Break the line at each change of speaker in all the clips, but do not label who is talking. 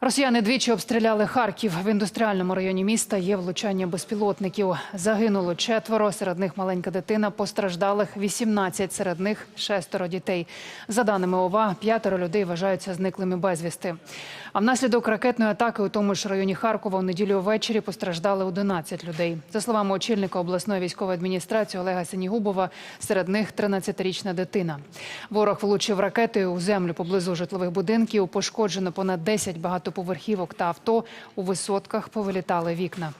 Росіяни двічі обстріляли Харків. В індустріальному районі міста є влучання безпілотників. Загинуло четверо, серед них маленька дитина, постраждалих 18, серед них шестеро дітей. За даними ОВА, п'ятеро людей вважаються зниклими безвісти. А внаслідок ракетної атаки у тому ж районі Харкова у неділю ввечері постраждали 11 людей. За словами очільника обласної військової адміністрації Олега Сенігубова, серед них 13-річна дитина. Ворог влучив ракетою у землю поблизу житлових будинків. Пошкоджено понад 10 багатоповерхівок та авто. У висотках повилітали вікна.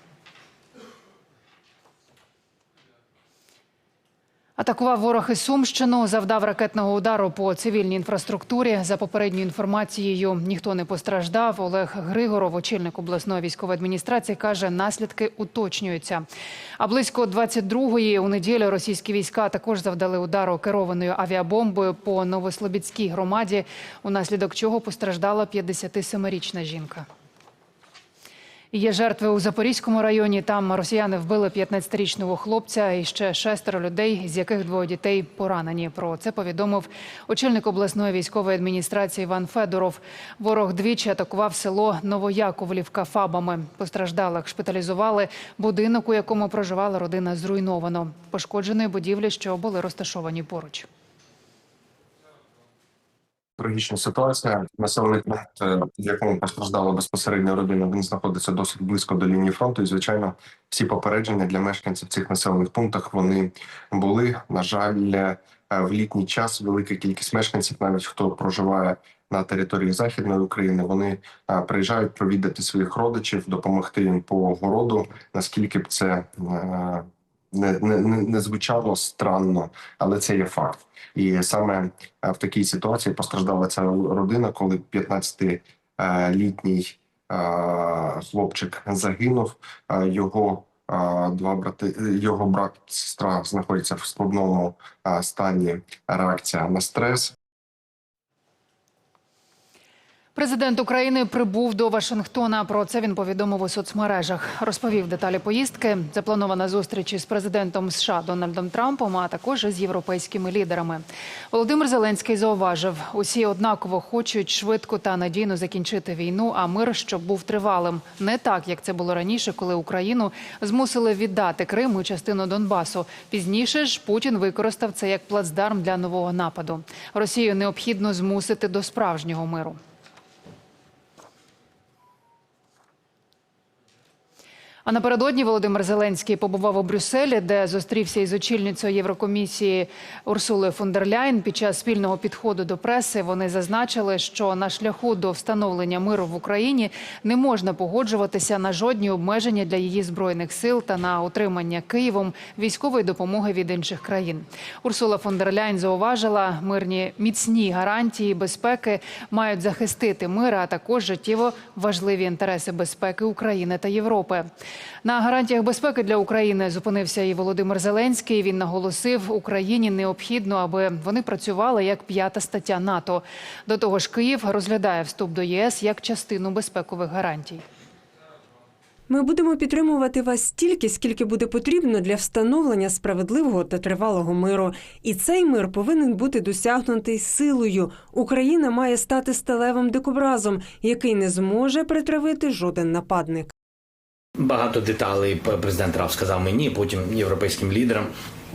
Атакував ворог і Сумщину, завдав ракетного удару по цивільній інфраструктурі. За попередньою інформацією, ніхто не постраждав. Олег Григоров, очільник обласної військової адміністрації, каже, наслідки уточнюються. А близько 22-ї у неділю російські війська також завдали удару керованою авіабомбою по Новослобідській громаді, унаслідок чого постраждала 57-річна жінка. Є жертви у Запорізькому районі. Там росіяни вбили 15-річного хлопця і ще шестеро людей, з яких двоє дітей поранені. Про це повідомив очільник обласної військової адміністрації Іван Федоров. Ворог двічі атакував село Новояковлівка фабами. Постраждалих шпиталізували. Будинок, у якому проживала родина, зруйновано. Пошкоджені будівлі, що були розташовані поруч.
Трагічна ситуація. Населений пункт, е, в якому постраждала безпосередньо родина, він знаходиться досить близько до лінії фронту. І звичайно, всі попередження для мешканців цих населених пунктах вони були. На жаль, е, в літній час велика кількість мешканців, навіть хто проживає на території західної України, вони е, приїжджають провідати своїх родичів, допомогти їм по городу. Наскільки б це не, не, не странно, але це є факт. І саме е, в такій ситуації постраждала ця родина, коли 15-літній е, хлопчик загинув. Е, Його е, два брати, його брат, сестра знаходяться в складному е, стані реакція на стрес.
Президент України прибув до Вашингтона. Про це він повідомив у соцмережах. Розповів деталі поїздки. Запланована зустріч із президентом США Дональдом Трампом, а також із європейськими лідерами. Володимир Зеленський зауважив: усі однаково хочуть швидко та надійно закінчити війну, а мир щоб був тривалим. Не так, як це було раніше, коли Україну змусили віддати Крим і частину Донбасу. Пізніше ж Путін використав це як плацдарм для нового нападу. Росію необхідно змусити до справжнього миру. А напередодні Володимир Зеленський побував у Брюсселі, де зустрівся із очільницею Єврокомісії Урсулою фон. Під час спільного підходу до преси вони зазначили, що на шляху до встановлення миру в Україні не можна погоджуватися на жодні обмеження для її збройних сил та на отримання Києвом військової допомоги від інших країн. Урсула фон дер Ляйн зауважила, мирні міцні гарантії безпеки мають захистити мир, а також життєво важливі інтереси безпеки України та Європи. На гарантіях безпеки для України зупинився і Володимир Зеленський. Він наголосив, Україні необхідно, аби вони працювали як п'ята стаття НАТО. До того ж, Київ розглядає вступ до ЄС як частину безпекових гарантій.
Ми будемо підтримувати вас стільки, скільки буде потрібно для встановлення справедливого та тривалого миру. І цей мир повинен бути досягнутий силою. Україна має стати сталевим дикобразом, який не зможе притравити жоден нападник.
Багато деталей президент Рав сказав мені, потім європейським лідерам.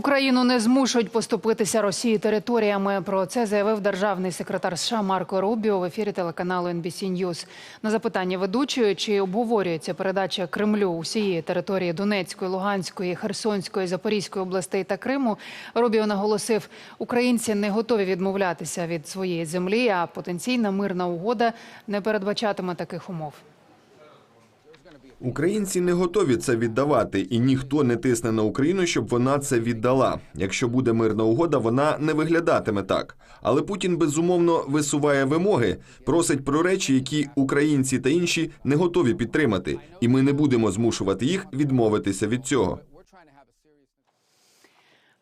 Україну не змушують поступитися Росії територіями. Про це заявив державний секретар США Марко Рубіо в ефірі телеканалу NBC News. На запитання ведучої, чи обговорюється передача Кремлю усієї території Донецької, Луганської, Херсонської, Запорізької областей та Криму. Рубіо наголосив, українці не готові відмовлятися від своєї землі, а потенційна мирна угода не передбачатиме таких умов.
Українці не готові це віддавати, і ніхто не тисне на Україну, щоб вона це віддала. Якщо буде мирна угода, вона не виглядатиме так. Але Путін безумовно висуває вимоги, просить про речі, які українці та інші не готові підтримати, і ми не будемо змушувати їх відмовитися від цього.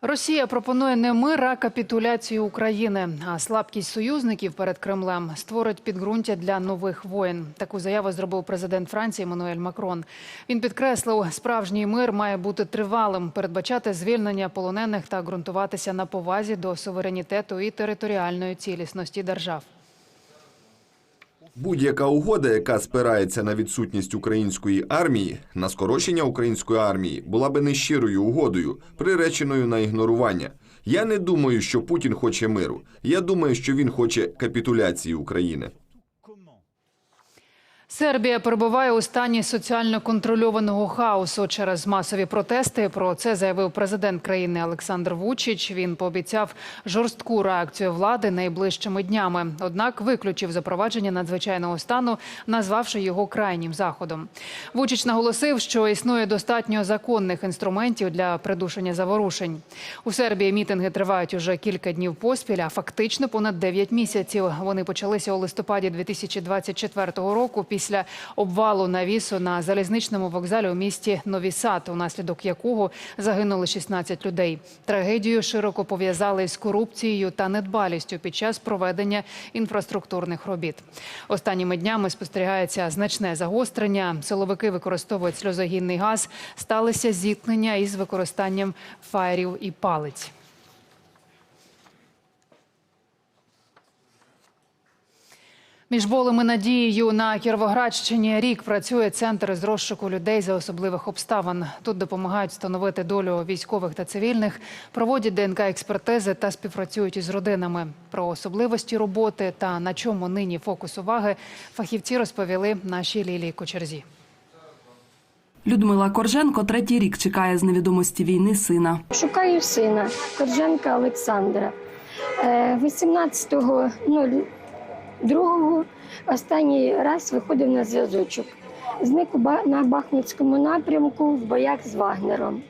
Росія пропонує не мир, а капітуляцію України. А слабкість союзників перед Кремлем створить підґрунтя для нових воєн. Таку заяву зробив президент Франції Мануель Макрон. Він підкреслив, справжній мир має бути тривалим, передбачати звільнення полонених та ґрунтуватися на повазі до суверенітету і територіальної цілісності держав.
Будь-яка угода, яка спирається на відсутність української армії, на скорочення української армії, була би нещирою угодою, приреченою на ігнорування. Я не думаю, що Путін хоче миру. Я думаю, що він хоче капітуляції України.
Сербія перебуває у стані соціально контрольованого хаосу через масові протести. Про це заявив президент країни Олександр Вучич. Він пообіцяв жорстку реакцію влади найближчими днями. Однак виключив запровадження надзвичайного стану, назвавши його крайнім заходом. Вучич наголосив, що існує достатньо законних інструментів для придушення заворушень. У Сербії мітинги тривають уже кілька днів поспіль, а фактично понад 9 місяців. Вони почалися у листопаді 2024 року після обвалу навісу на залізничному вокзалі у місті Нові Сад, унаслідок якого загинули 16 людей. Трагедію широко пов'язали із корупцією та недбалістю під час проведення інфраструктурних робіт. Останніми днями спостерігається значне загострення. Силовики використовують сльозогінний газ. Сталися зіткнення із використанням фаєрів і палиць. Між болем і надією на Кіровоградщині рік працює центр з розшуку людей за особливих обставин. Тут допомагають встановити долю військових та цивільних, проводять ДНК експертизи та співпрацюють із родинами. Про особливості роботи та на чому нині фокус уваги фахівці розповіли нашій Лілії Кочерзі.
Людмила Корженко третій рік чекає з невідомості війни сина.
Шукаю сина Корженка Олександра. Е, 18.00 Другого останній раз виходив на зв'язочок. Зник на Бахмутському напрямку в боях з Вагнером.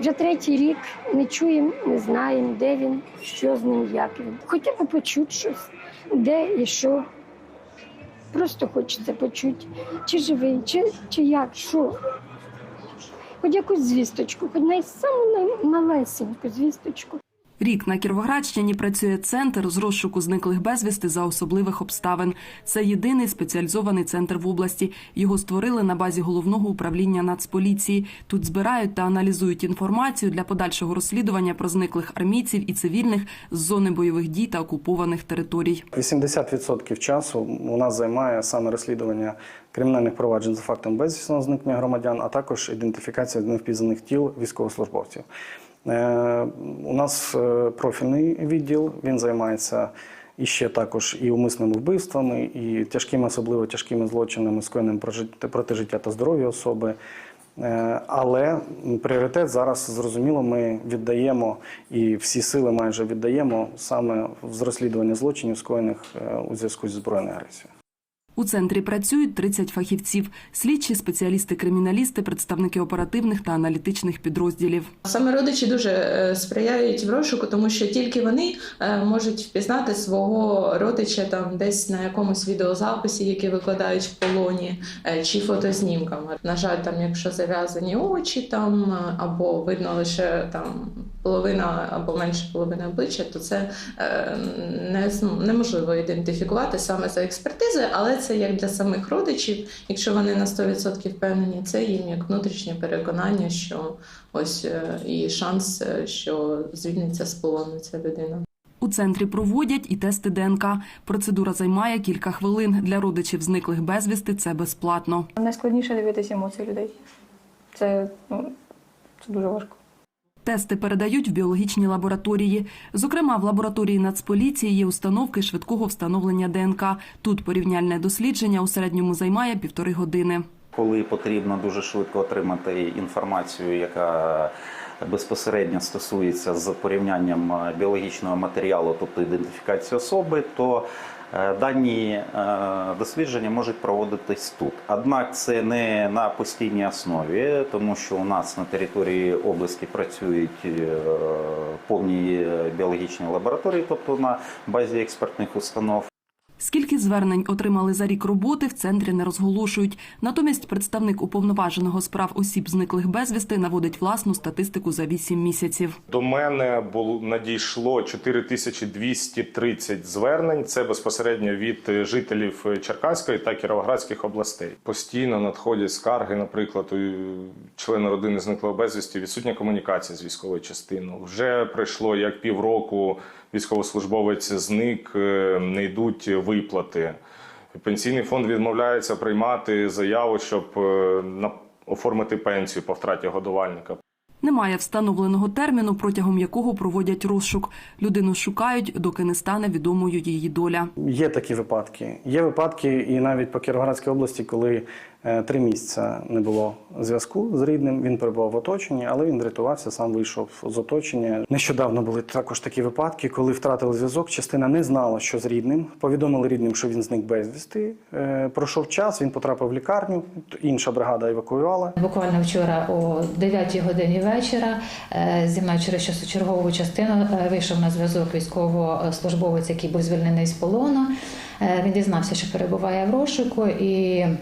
Вже третій рік не чуємо, не знаємо, де він, що з ним, як він. Хоча б почути щось, де і що. Просто хочеться почути, чи живий, чи чи як, що. Хоч якусь звісточку, хоч навіть саму звісточку.
Рік на Кіровоградщині працює центр з розшуку зниклих безвісти за особливих обставин. Це єдиний спеціалізований центр в області. Його створили на базі головного управління Нацполіції. Тут збирають та аналізують інформацію для подальшого розслідування про зниклих армійців і цивільних з зони бойових дій та окупованих територій.
80% часу у нас займає саме розслідування кримінальних проваджень за фактом безвісного зникнення громадян, а також ідентифікація невпізнаних тіл військовослужбовців. Е, У нас е, профільний відділ, він займається і ще також і умисними вбивствами, і тяжкими, особливо тяжкими злочинами, скоєним про проти життя та здоров'я особи. Е, Але пріоритет зараз зрозуміло, ми віддаємо і всі сили майже віддаємо саме з розслідування злочинів, скоєних у зв'язку зі збройною агресією.
У центрі працюють 30 фахівців: слідчі, спеціалісти, криміналісти, представники оперативних та аналітичних підрозділів.
Саме родичі дуже е, сприяють в розшуку, тому що тільки вони е, можуть впізнати свого родича там десь на якомусь відеозаписі, який викладають в полоні, е, чи фотознімками. На жаль, там, якщо зав'язані очі, там або видно лише там половина або менше половини обличчя, то це е, не неможливо ідентифікувати саме за експертизою, але це як для самих родичів, якщо вони на 100% впевнені, це їм як внутрішнє переконання, що ось е, і шанс, е, що звільниться з полону ця людина.
У центрі проводять і тести ДНК. Процедура займає кілька хвилин. Для родичів зниклих безвісти це безплатно.
Найскладніше дивитися емоції людей. Це, ну, це дуже важко.
Тести передають в біологічні лабораторії. Зокрема, в лабораторії Нацполіції є установки швидкого встановлення ДНК. Тут порівняльне дослідження у середньому займає півтори години.
Коли потрібно дуже швидко отримати інформацію, яка безпосередньо стосується з порівнянням е, біологічного матеріалу, тобто ідентифікації особи, то Е, Дані е, дослідження можуть проводитись тут. Однак це не на постійній основі, тому що у нас на території області працюють повні біологічні лабораторії, тобто на базі експертних установ.
Скільки звернень отримали за рік роботи, в центрі не розголошують. Натомість представник уповноваженого з прав осіб зниклих безвісти наводить власну статистику за 8 місяців.
До мене надійшло 4230 звернень. Це безпосередньо від е, жителів Черкаської та Кіровоградських областей. Постійно надходять скарги, наприклад, у члена родини зниклого безвісті, відсутня комунікація з військовою частиною. Вже пройшло як півроку. Військовослужбовець зник, е, не йдуть виплати. Пенсійний фонд відмовляється приймати заяву, щоб е, на- оформити пенсію по втраті годувальника.
Немає встановленого терміну, протягом якого проводять розшук. Людину шукають, доки не стане відомою її доля.
Є такі випадки. Є випадки, і навіть по Кіровоградській області, коли три місяці не було зв'язку з рідним, він перебував в оточенні, але він врятувався, сам вийшов з оточення. Нещодавно були також такі випадки, коли втратили зв'язок. Частина не знала, що з рідним. Повідомили рідним, що він зник безвісти. Е, Пройшов час, він потрапив в лікарню. Інша бригада евакуювала.
Буквально вчора о 9 годині вечора е, зі мною через чергову частину е, вийшов на зв'язок військовослужбовець, який був звільнений з полону. Е, Він дізнався, що перебуває в розшуку і е,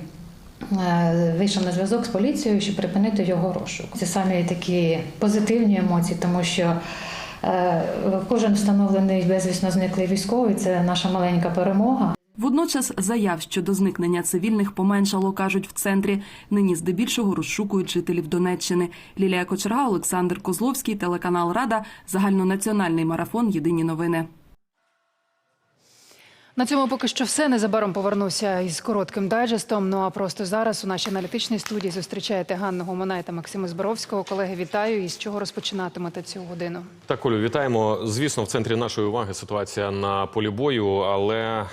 вийшов на зв'язок з поліцією, щоб припинити його розшук. Це самі такі позитивні емоції, тому що е, кожен встановлений безвісно зниклий військовий це наша маленька перемога.
Водночас заяв щодо зникнення цивільних поменшало, кажуть в центрі. Нині здебільшого розшукують жителів Донеччини. Лілія Кочерга, Олександр Козловський, телеканал Рада, загальнонаціональний марафон. Єдині новини.
На цьому поки що все. Незабаром повернуся із коротким дайджестом. Ну а просто зараз у нашій аналітичній студії зустрічаєте Ганну Гомонай та Максима Зборовського. Колеги, вітаю. І з чого розпочинатимете цю годину?
Так, Олю, вітаємо. Звісно, в центрі нашої уваги ситуація на полі бою, але